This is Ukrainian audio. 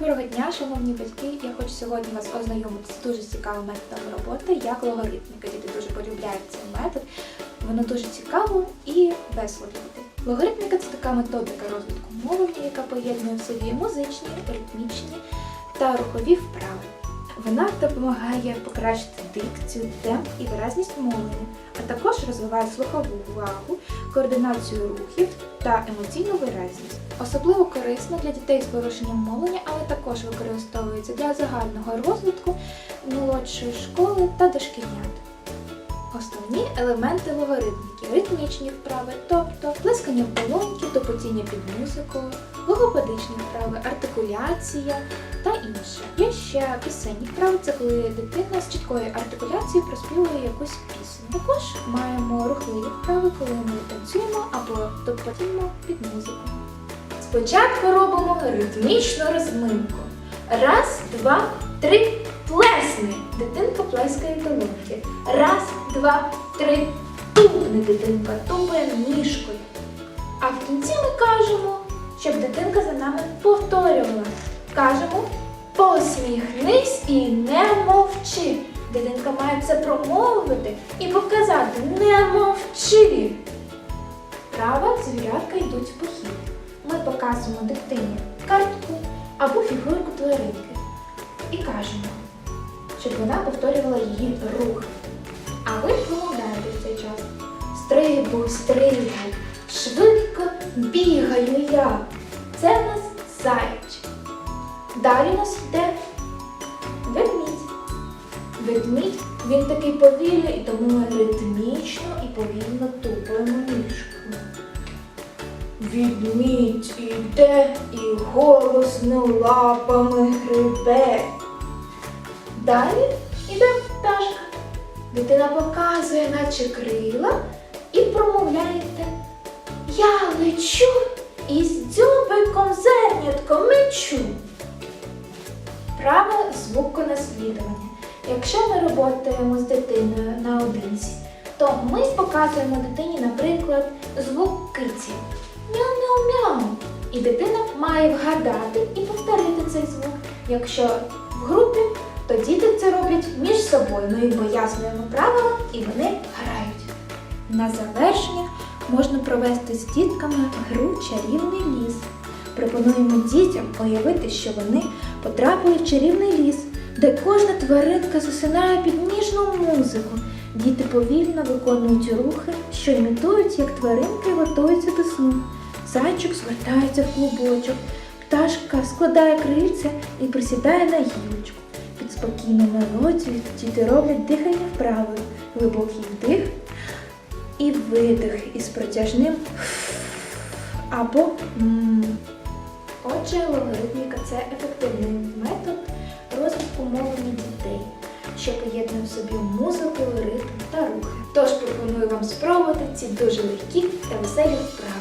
Доброго дня, шановні батьки! Я хочу сьогодні вас ознайомити з дуже цікавим методом роботи, як логарифміка. Діти дуже полюбляють цей метод. Воно дуже цікаво і весело робити. Логарифміка це така методика розвитку мовлення, яка поєднує в собі музичні, ритмічні та рухові вправи. Вона допомагає покращити дикцію, темп і виразність мовлення, а також розвиває слухову увагу, координацію рухів та емоційну виразність. Особливо корисно для дітей з порушенням мовлення, але також використовується для загального розвитку молодшої школи та дошкільнят. Основні елементи логарифміки ритмічні вправи, тобто плескання в долоньки, топотіння під музику, логопедичні вправи, артикуляція та інше. Є ще пісенні вправи, це коли дитина з чіткою артикуляцією проспівує якусь пісню. Також маємо рухливі вправи, коли ми танцюємо або топотіємо під музику. Спочатку робимо ритмічну розминку. Раз, два, три, плесни. Дитинка плескає долоньки. Раз, два, три, тупне дитинка, тупає ніжкою. А в кінці ми кажемо, щоб дитинка за нами повторювала. Кажемо посміхнись і не мовчи. Дитинка має це промовити і показати не мовчи. Права звірятка йдуть в похід. Ми показуємо дитині картку або фігурку тваринки і кажемо, щоб вона повторювала її рух. А ви промовляєте в цей час. Стрибу, стрибу, швидко бігаю я. Це в нас зайчик. Далі у нас йде ведмідь. Ведмідь, він такий повільний, і тому ми ритмічно і повільно тупаємо ніжками. Відмідь іде і голосно лапами грибе. Далі іде пташка. Дитина показує, наче крила, і промовляєте Я лечу і з дзьобиком зернятко мечу. Праве звуконаслідування. Якщо ми працюємо з дитиною наодинці, то ми показуємо дитині, наприклад, звук киці. Мяу-мяу-мяу. І дитина має вгадати і повторити цей звук. Якщо в групі, то діти це роблять між собою. Ми їм пояснюємо правила і вони грають. На завершення можна провести з дітками гру Чарівний ліс. Пропонуємо дітям уявити, що вони потрапили в чарівний ліс, де кожна тваринка засинає під ніжну музику. Діти повільно виконують рухи, що імітують, як тваринки готуються до сну. Зайчик звертається в клубочок, пташка складає крильця і присідає на гілочку. Спокійну мелодію діти роблять дихання вправи, глибокий вдих і видих із протяжним або м. Отже, логарифміка це ефективний метод розвитку мовлення дітей, що поєднує в собі музику, ритм та рухи. Тож пропоную вам спробувати ці дуже легкі та веселі вправи.